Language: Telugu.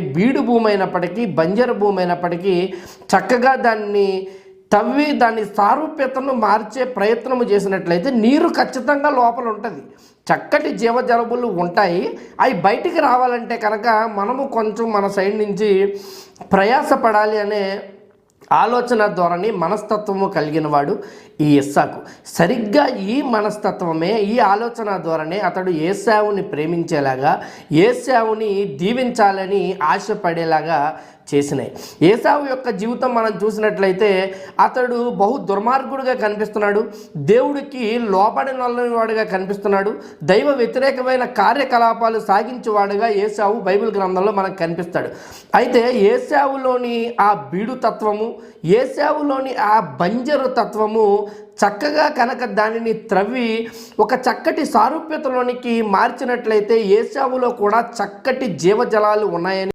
బీడు భూమి అయినప్పటికీ బంజరు భూమి అయినప్పటికీ చక్కగా దాన్ని తవ్వి దాని సారూప్యతను మార్చే ప్రయత్నము చేసినట్లయితే నీరు ఖచ్చితంగా లోపల ఉంటుంది. చక్కటి జీవజలబులు ఉంటాయి. అవి బయటికి రావాలంటే కనుక మనము కొంచెం మన సైడ్ నుంచి ప్రయాసపడాలి అనే ఆలోచన ధోరణి మనస్తత్వము కలిగిన వాడు ఈ ఇస్సాకు. సరిగ్గా ఈ మనస్తత్వమే ఈ ఆలోచన ధోరణి అతడు ఏసావుని ప్రేమించేలాగా ఏసావుని దీవించాలని ఆశపడేలాగా చేసినాయి. ఏసావు యొక్క జీవితం మనం చూసినట్లయితే అతడు బహు దుర్మార్గుడుగా కనిపిస్తున్నాడు. దేవుడికి లోబడిన వాడుగా కనిపిస్తున్నాడు. దైవ వ్యతిరేకమైన కార్యకలాపాలు సాగించేవాడుగా ఏసావు బైబిల్ గ్రంథంలో మనకు కనిపిస్తాడు. అయితే ఏసావులోని ఆ బీడు తత్వము ఏసావులోని ఆ బంజరు తత్వము చక్కగా కనుక దానిని త్రవ్వి ఒక చక్కటి సారూప్యతలోనికి మార్చినట్లయితే ఏసావులో కూడా చక్కటి జీవజలాలు ఉన్నాయని